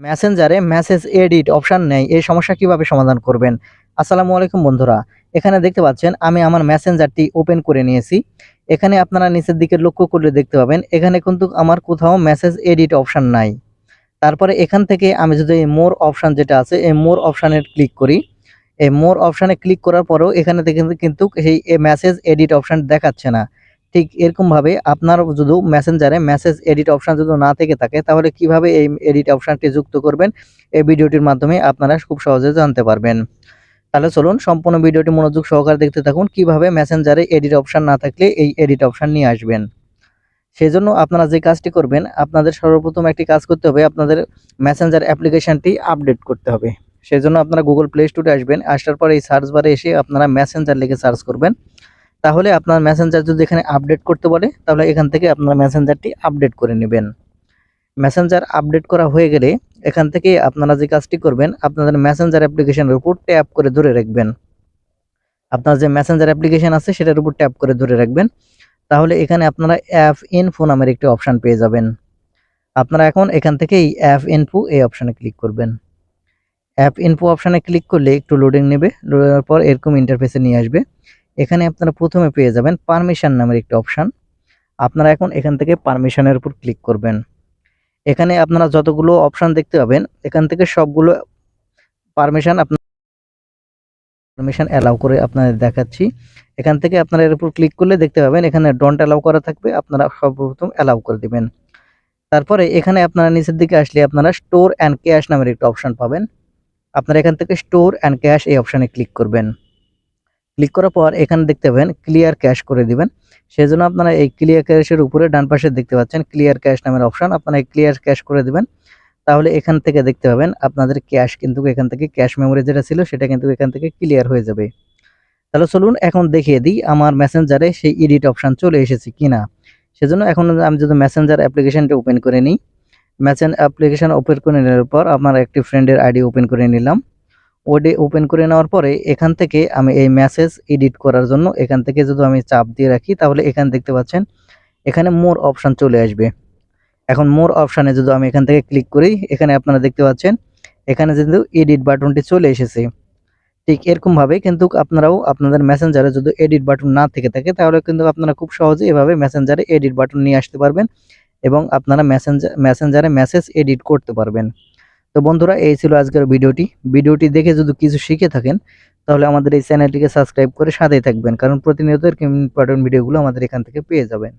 মেসেঞ্জারে message edit option নেই, এই সমস্যা কীভাবে সমাধান করবেন? আসসালামু আলাইকুম বন্ধুরা, এখানে দেখতে পাচ্ছেন আমি আমার মেসেঞ্জারটি ওপেন করে নিয়েছি। এখানে আপনারা নিচের দিকে লক্ষ্য করলে দেখতে পাবেন, এখানে কিন্তু আমার কোথাও মেসেজ এডিট অপশন নাই। তারপরে এখান থেকে আমি যদি এই মোর অপশন যেটা আছে, এই মোর অপশানে ক্লিক করি, এই মোর অপশানে ক্লিক করার পরেও এখানে থেকে কিন্তু সেই মেসেজ এডিট অপশন দেখাচ্ছে না। ঠিক এরকমভাবে আপনার যদি মেসেঞ্জারে মেসেজ এডিট অপশন যদি না থেকে থাকে, তাহলে কীভাবে এই এডিট অপশনটি যুক্ত করবেন? এই ভিডিওটির মাধ্যমে আপনারা খুব সহজে জানতে পারবেন। তাহলে চলুন সম্পূর্ণ ভিডিওটি মনোযোগ সহকারে দেখতে থাকুন, কীভাবে মেসেঞ্জারে এডিট অপশন না থাকলে এই এডিট অপশন নিয়ে আসবেন। সেই জন্য আপনারা যে কাজটি করবেন, আপনাদের সর্বপ্রথম একটি কাজ করতে হবে, আপনাদের মেসেঞ্জার অ্যাপ্লিকেশনটি আপডেট করতে হবে। সেই জন্য আপনারা গুগল প্লে স্টোরে আসবেন, আসার পর এই সার্চ বারে এসে আপনারা মেসেঞ্জার লিখে সার্চ করবেন। তাহলে আপনার মেসেঞ্জার যদি এখানে আপডেট করতে বলে, তাহলে এখান থেকে আপনার মেসেঞ্জারটি আপডেট করে নেবেন। মেসেঞ্জার আপডেট করা হয়ে গেলে এখান থেকে আপনারা যে কাজটি করবেন, আপনাদের মেসেঞ্জার অ্যাপ্লিকেশনের উপর ট্যাপ করে ধরে রাখবেন। আপনার যে মেসেঞ্জার অ্যাপ্লিকেশন আছে, সেটার উপর ট্যাপ করে ধরে রাখবেন। তাহলে এখানে আপনারা অ্যাপ ইনফো নামের একটি অপশান পেয়ে যাবেন। আপনারা এখন এখান থেকে এই অ্যাপ ইনফো এই অপশানে ক্লিক করবেন। অ্যাপ ইনফো অপশানে ক্লিক করলে একটু লোডিং নেবে লোডের পর এরকম ইন্টারফেসে নিয়ে আসবে। এখানে আপনারা প্রথমে পেয়ে যাবেন পারমিশন নামের একটি অপশান আপনারা এখন এখান থেকে পারমিশনের উপর ক্লিক করবেন। এখানে আপনারা যতগুলো অপশান দেখতে পাবেন, এখান থেকে সবগুলো পারমিশন আপনার পারমিশন অ্যালাউ করে আপনাদের দেখাচ্ছি। এখান থেকে আপনারা এর উপর ক্লিক করলে দেখতে পাবেন, এখানে ডন্ট অ্যালাউ করা থাকবে, আপনারা সর্বপ্রথম অ্যালাউ করে দিবেন। তারপরে এখানে আপনারা নিচের দিকে আসলে আপনারা স্টোর অ্যান্ড ক্যাশ নামের একটা অপশান পাবেন। আপনারা এখান থেকে স্টোর অ্যান্ড ক্যাশ এই অপশানে ক্লিক করবেন। ক্লিক করার পর এখানে দেখতে পাবেন ক্লিয়ার ক্যাশ করে দিবেন। সেই জন্য আপনারা এই ক্লিয়ার ক্যাশের উপরে ডান পাশে দেখতে পাচ্ছেন ক্লিয়ার ক্যাশ নামের অপশন আপনারা ক্লিয়ার ক্যাশ করে দিবেন। তাহলে এখান থেকে দেখতে পাবেন আপনাদের ক্যাশ কিন্তু এখান থেকে ক্যাশ মেমোরি যেটা ছিল সেটা কিন্তু এখান থেকে ক্লিয়ার হয়ে যাবে। তাহলে চলুন এখন দেখিয়ে দিই আমার মেসেঞ্জারে সেই এডিট অপশান চলে এসেছে কিনা। সেজন্য এখন আমি যদি মেসেঞ্জার অ্যাপ্লিকেশানটা ওপেন করে নিই। মেসেঞ্জ অ্যাপ্লিকেশন ওপেন করে নেওয়ার পর আমার একটি ফ্রেন্ডের আইডি ওপেন করে নিলাম। ওডে ওপেন করে নেওয়ার পরে এখান থেকে আমি এই মেসেজ এডিট করার জন্য এখান থেকে যদি আমি চাপ দিয়ে রাখি, তাহলে এখানে দেখতে পাচ্ছেন এখানে মোর অপশান চলে আসবে। এখন মোর অপশানে যদি আমি এখান থেকে ক্লিক করি, এখানে আপনারা দেখতে পাচ্ছেন এখানে কিন্তু এডিট বাটনটি চলে এসেছে। ঠিক এরকমভাবে কিন্তু আপনারাও আপনাদের মেসেঞ্জারে যদি এডিট বাটন না থেকে থাকে, তাহলে কিন্তু আপনারা খুব সহজে এভাবে মেসেঞ্জারে এডিট বাটন নিয়ে আসতে পারবেন এবং আপনারা মেসেঞ্জার মেসেঞ্জারে মেসেজ এডিট করতে পারবেন। তো বন্ধুরা, এই ছিল আজকের ভিডিওটি। ভিডিওটি দেখে যদি কিছু শিখে থাকেন, তাহলে আমাদের এই চ্যানেলটিকে সাবস্ক্রাইব করে সাথেই থাকবেন, কারণ প্রতিনিয়ত ইম্পর্টেন্ট ভিডিওগুলো আমাদের এখান থেকে পেয়ে যাবেন।